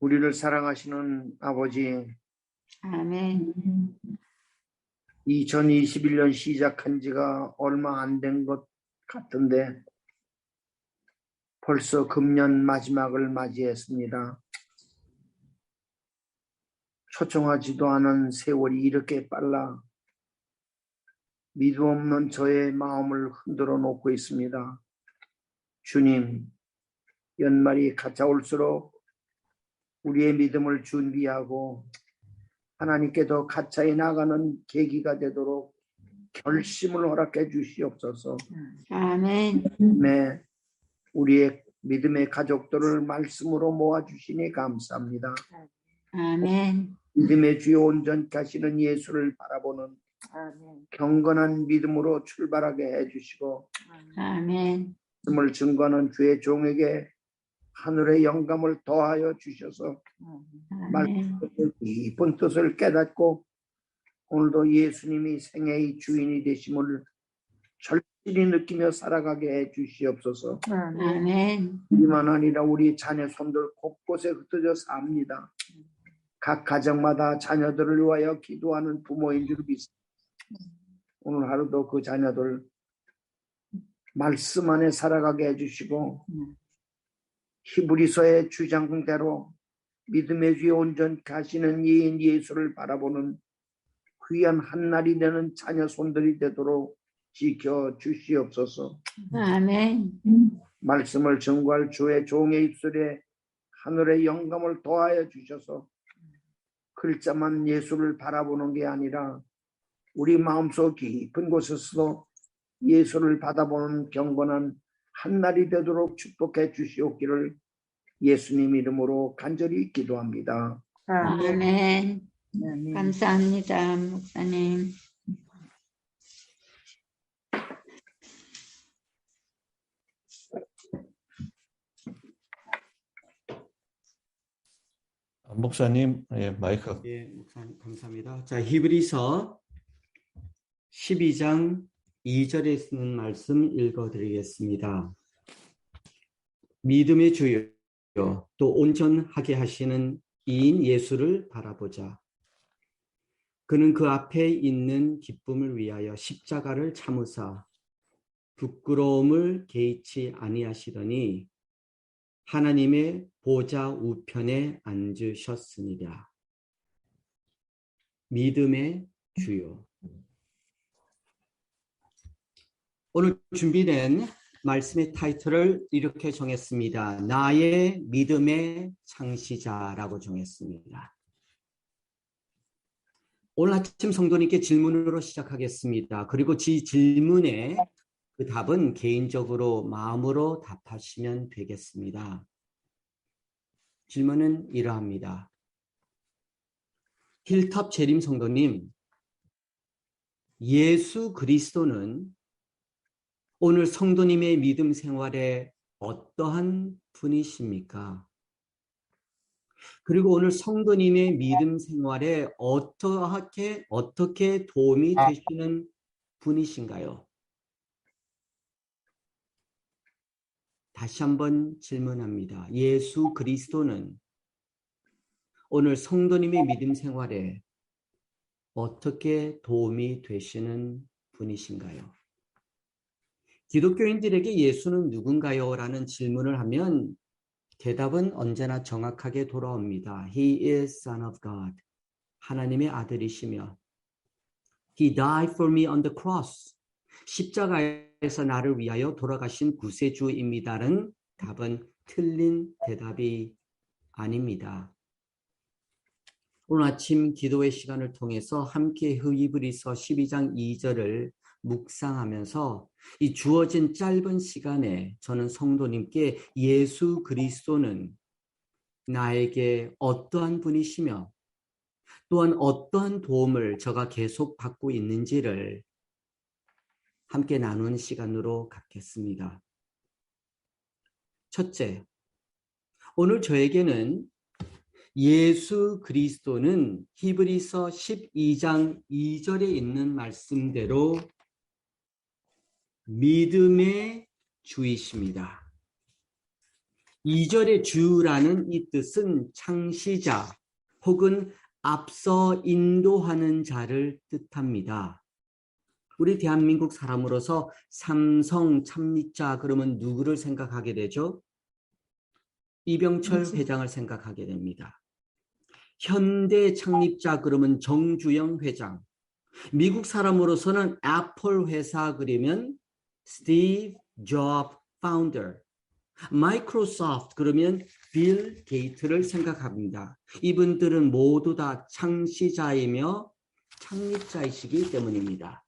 우리를 사랑하시는 아버지, 아멘. 2021년 시작한 지가 얼마 안 된 것 같은데 벌써 금년 마지막을 맞이했습니다. 초청하지도 않은 세월이 이렇게 빨라 믿음 없는 저의 마음을 흔들어 놓고 있습니다. 주님, 연말이 가까울수록 우리의 믿음을 준비하고 하나님께 더 가까이 나가는 계기가 되도록 결심을 허락해 주시옵소서. 아멘. 네, 우리의 믿음의 가족들을 말씀으로 모아 주시니 감사합니다. 아멘. 믿음의 주요 온전하시는 예수를 바라보는 경건한 믿음으로 출발하게 해주시고 아멘. 말씀을 증거하는 주의 종에게 하늘의 영감을 더하여 주셔서. 말씀의 깊은 뜻을 깨닫고 오늘도 예수님이 생애의 주인이 되심을 절실히 느끼며 살아가게 해 주시옵소서. 아멘. 이만 아니라 우리 자녀 손들 곳곳에 흩어져 삽니다. 각 가정마다 자녀들을 위하여 기도하는 부모인 줄 믿습니다. 오늘 하루도 그 자녀들 말씀 안에 살아가게 해주시고 히브리서의 주장대로 믿음의 주에 온전 가시는 이인 예수를 바라보는 귀한 한날이 되는 자녀 손들이 되도록 지켜 주시옵소서. 아멘. 말씀을 전구할 주의 종의 입술에 하늘의 영감을 더하여 주셔서 글자만 예수를 바라보는 게 아니라 우리 마음속 깊은 곳에서도 예수를 받아보는 경건한 한날이 되도록 축복해 주시옵기를 예수님 이름으로 간절히 기도합니다. 아멘. 감사합니다, 목사님. 아, 목사님, 예, 마이크. 예, 목사님 감사합니다. 자, 히브리서 12장 2절에 쓰는 말씀 읽어드리겠습니다. 믿음의 주요 또 온전하게 하시는 이인 예수를 바라보자. 그는 그 앞에 있는 기쁨을 위하여 십자가를 참으사 부끄러움을 개의치 아니하시더니 하나님의 보좌 우편에 앉으셨습니다. 믿음의 주요. 오늘 준비된 말씀의 타이틀을 이렇게 정했습니다. 나의 믿음의 창시자라고 정했습니다. 오늘 아침 성도님께 질문으로 시작하겠습니다. 그리고 지 질문에 그 답은 개인적으로 마음으로 답하시면 되겠습니다. 질문은 이러합니다. 힐탑 재림 성도님, 예수 그리스도는 오늘 성도님의 믿음 생활에 어떠한 분이십니까? 그리고 오늘 성도님의 믿음 생활에 어떻게 어떻게 도움이 되시는 분이신가요? 다시 한번 질문합니다. 예수 그리스도는 오늘 성도님의 믿음 생활에 어떻게 도움이 되시는 분이신가요? 기독교인들에게 예수는 누군가요? 라는 질문을 하면 대답은 언제나 정확하게 돌아옵니다. He is Son of God. 하나님의 아들이시며 He died for me on the cross. 십자가에서 나를 위하여 돌아가신 구세주입니다는 답은 틀린 대답이 아닙니다. 오늘 아침 기도의 시간을 통해서 함께 히브리서 12장 2절을 묵상하면서 이 주어진 짧은 시간에 저는 성도님께 예수 그리스도는 나에게 어떠한 분이시며 또한 어떠한 도움을 저가 계속 받고 있는지를 함께 나누는 시간으로 갖겠습니다. 첫째, 오늘 저에게는 예수 그리스도는 히브리서 12장 2절에 있는 말씀대로 믿음의 주이십니다. 2절의 주라는 이 뜻은 창시자 혹은 앞서 인도하는 자를 뜻합니다. 우리 대한민국 사람으로서 삼성 참리자 그러면 누구를 생각하게 되죠? 이병철 그렇지. 회장을 생각하게 됩니다. 현대 창립자 그러면 정주영 회장. 미국 사람으로서는 애플 회사 그리면 스티브 잡 파운더. 마이크로소프트 그러면 빌 게이트를 생각합니다. 이분들은 모두 다 창시자이며 창립자이시기 때문입니다.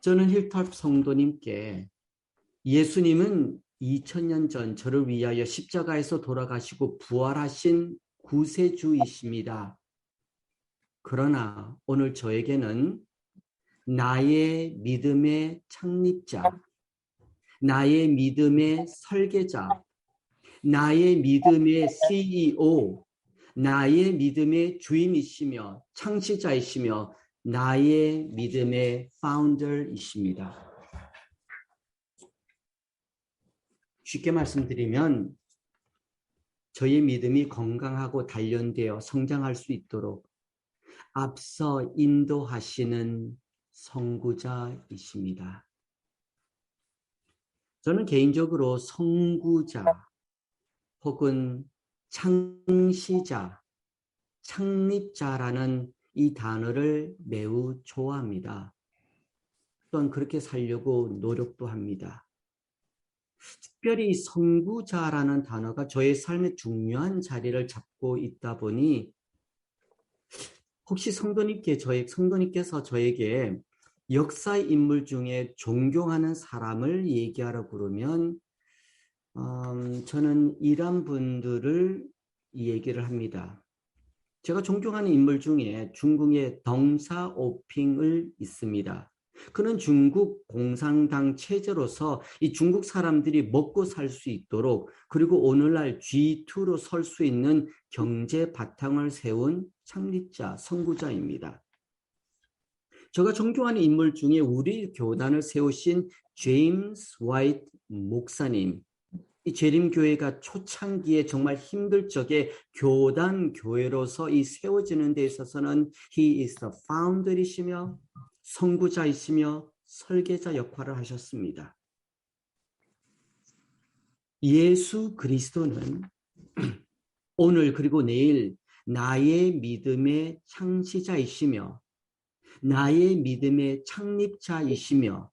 저는 힐탑 성도님께 예수님은 2000년 전 저를 위하여 십자가에서 돌아가시고 부활하신 구세주이십니다. 그러나 오늘 저에게는 나의 믿음의 창립자, 나의 믿음의 설계자, 나의 믿음의 CEO, 나의 믿음의 주임이시며 창시자이시며 나의 믿음의 파운더이십니다. 쉽게 말씀드리면 저의 믿음이 건강하고 단련되어 성장할 수 있도록 앞서 인도하시는 선구자이십니다. 저는 개인적으로 선구자 혹은 창시자, 창립자라는 이 단어를 매우 좋아합니다. 또한 그렇게 살려고 노력도 합니다. 특별히 선구자라는 단어가 저의 삶의 중요한 자리를 잡고 있다 보니 혹시 성도님께 저의 성도님께서 저에게 역사의 인물 중에 존경하는 사람을 얘기하라 그러면 음, 저는 이런 분들을 얘기를 합니다. 제가 존경하는 인물 중에 중국의 덩사오핑을 있습니다. 그는 중국 공산당 체제로서 이 중국 사람들이 먹고 살 수 있도록 그리고 오늘날 G2로 설 수 있는 경제 바탕을 세운 창립자, 선구자입니다. 제가 존경하는 인물 중에 우리 교단을 세우신 제임스 화이트 목사님, 이 재림교회가 초창기에 정말 힘들 적에 교단 교회로서 이 세워지는 데 있어서는 he is the founder이시며 선구자이시며 설계자 역할을 하셨습니다. 예수 그리스도는 오늘 그리고 내일 나의 믿음의 창시자이시며 나의 믿음의 창립자이시며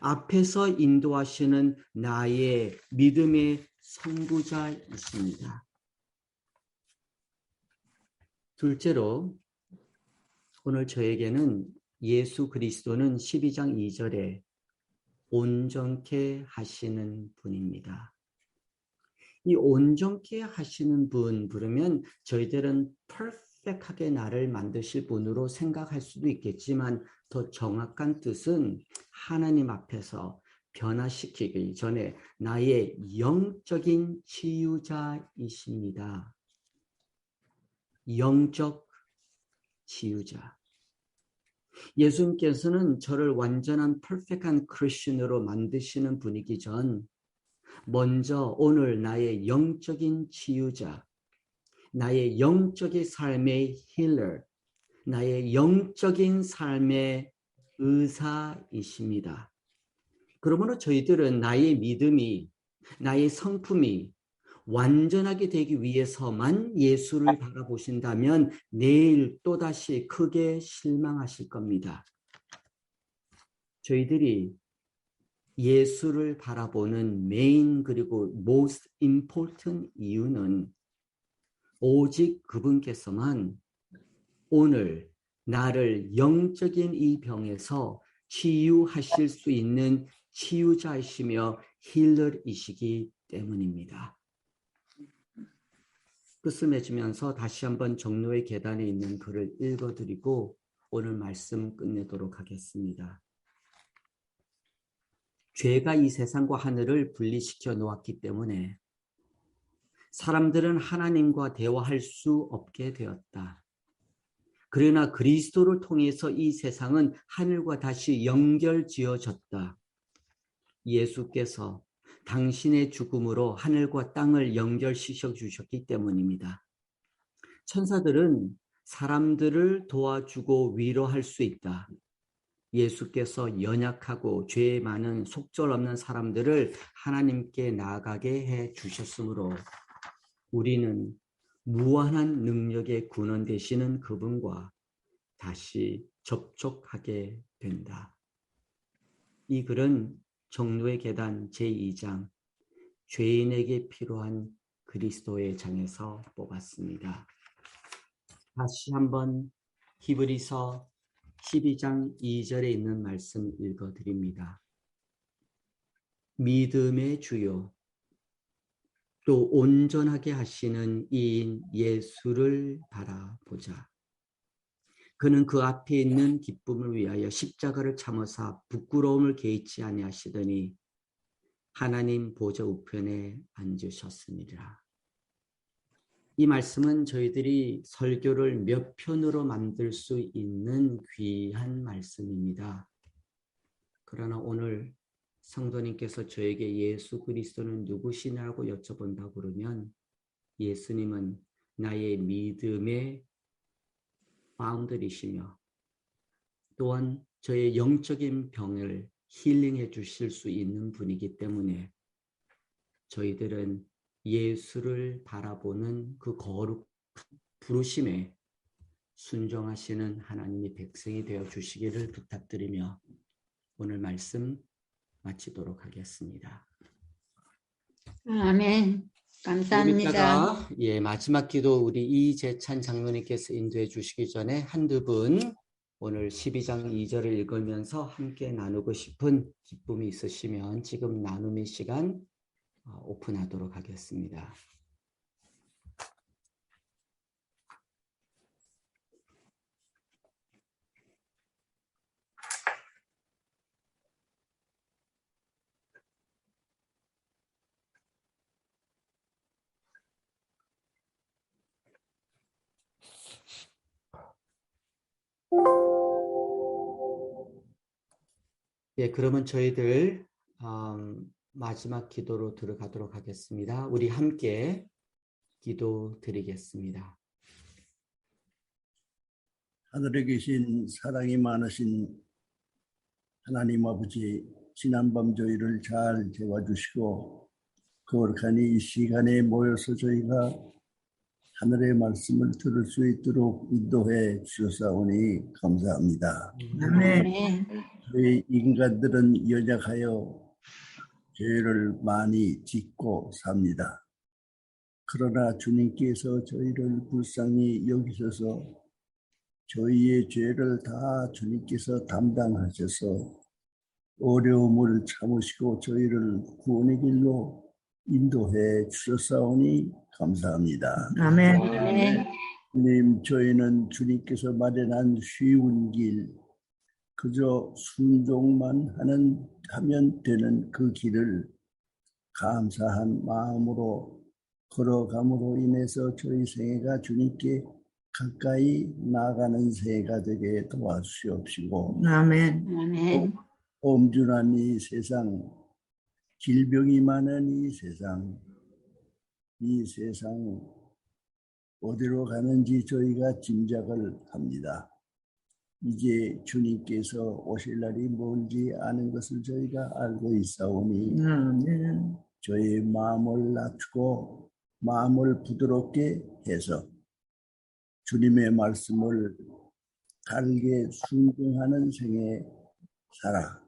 앞에서 인도하시는 나의 믿음의 선구자이십니다. 둘째로 오늘 저에게는 예수 그리스도는 12장 2절에 온전케 하시는 분입니다. 이 온전케 하시는 분 부르면 저희들은 퍼펙하게 나를 만드실 분으로 생각할 수도 있겠지만 더 정확한 뜻은 하나님 앞에서 변화시키기 전에 나의 영적인 치유자이십니다. 영적 치유자. 예수님께서는 저를 완전한 퍼펙한 크리스천으로 만드시는 분이기 전 먼저 오늘 나의 영적인 치유자, 나의 영적인 삶의 힐러, 나의 영적인 삶의 의사이십니다. 그러므로 저희들은 나의 믿음이, 나의 성품이 완전하게 되기 위해서만 예수를 바라보신다면 내일 또다시 크게 실망하실 겁니다. 저희들이 예수를 바라보는 메인 그리고 most important 이유는 오직 그분께서만 오늘 나를 영적인 이 병에서 치유하실 수 있는 치유자이시며 힐러이시기 때문입니다. 끝을 맺으면서 다시 한번 정로의 계단에 있는 글을 읽어드리고 오늘 말씀 끝내도록 하겠습니다. 죄가 이 세상과 하늘을 분리시켜 놓았기 때문에 사람들은 하나님과 대화할 수 없게 되었다. 그러나 그리스도를 통해서 이 세상은 하늘과 다시 연결 지어졌다. 예수께서 당신의 죽음으로 하늘과 땅을 연결시켜 주셨기 때문입니다. 천사들은 사람들을 도와주고 위로할 수 있다. 예수께서 연약하고 죄 많은 속절 없는 사람들을 하나님께 나아가게 해 주셨으므로 우리는 무한한 능력의 군원 되시는 그분과 다시 접촉하게 된다. 이 글은 정로의 계단 제2장 죄인에게 필요한 그리스도의 장에서 뽑았습니다. 다시 한번 히브리서 12장 2절에 있는 말씀 읽어 드립니다. 믿음의 주요 또 온전하게 하시는 이인 예수를 바라보자. 그는 그 앞에 있는 기쁨을 위하여 십자가를 참으사 부끄러움을 개의치 아니하시더니 하나님 보좌 우편에 앉으셨습니다. 이 말씀은 저희들이 설교를 몇 편으로 만들 수 있는 귀한 말씀입니다. 그러나 오늘 성도님께서 저에게 예수 그리스도는 누구시냐고 여쭤본다고 그러면 예수님은 나의 믿음의 마음들이시며 또한 저의 영적인 병을 힐링해 주실 수 있는 분이기 때문에 저희들은 예수를 바라보는 그 거룩 부르심에 순종하시는 하나님의 백성이 되어 주시기를 부탁드리며 오늘 말씀 마치도록 하겠습니다. 아멘. 좀 감사합니다. 예 마지막 기도 우리 이재찬 장로님께서 인도해 주시기 전에 한두 분 오늘 12장 2절을 읽으면서 함께 나누고 싶은 기쁨이 있으시면 지금 나눔의 시간 어, 오픈하도록 하겠습니다. 예, 그러면 저희들 음, 마지막 기도로 들어가도록 하겠습니다. 우리 함께 기도 드리겠습니다. 하늘에 계신 사랑이 많으신 하나님 아버지 지난밤 저희를 잘 재워주시고 거룩한 이 시간에 모여서 저희가 하늘의 말씀을 들을 수 있도록 인도해 주셨사오니 감사합니다. 아멘. 저희 인간들은 연약하여 죄를 많이 짓고 삽니다. 그러나 주님께서 저희를 불쌍히 여기셔서 저희의 죄를 다 주님께서 담당하셔서 어려움을 참으시고 저희를 구원의 길로 인도해 주셨사오니 감사합니다. 아멘. 아멘. 주님, 저희는 주님께서 마련한 쉬운 길, 그저 순종만 하는 하면 되는 그 길을 감사한 마음으로 걸어감으로 인해서 저희 생애가 주님께 가까이 나아가는 생애가 되게 도와주시옵시고 아멘. 아멘. 엄준한 이 세상, 질병이 많은 이 세상, 이 세상 어디로 가는지 저희가 짐작을 합니다. 이제 주님께서 오실 날이 멀지 않은 것을 저희가 알고 있사오니. 저희 마음을 낮추고 마음을 부드럽게 해서 주님의 말씀을 달게 순종하는 생에 살아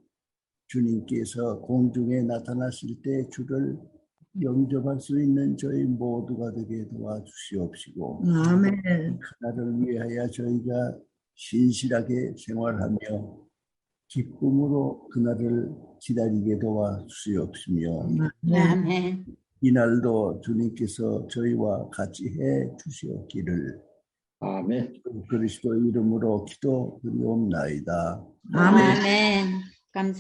주님께서 공중에 나타나실 때 주를 영접할 수 있는 저희 모두가 되게 도와주시옵시고 아멘. 그날을 위하여 저희가 신실하게 생활하며 기쁨으로 그날을 기다리게 도와주시옵시며 아멘. 이날도 주님께서 저희와 같이 해 주시옵기를 아멘. 그리스도 이름으로 기도드리옵나이다. 아멘. 아멘. 감사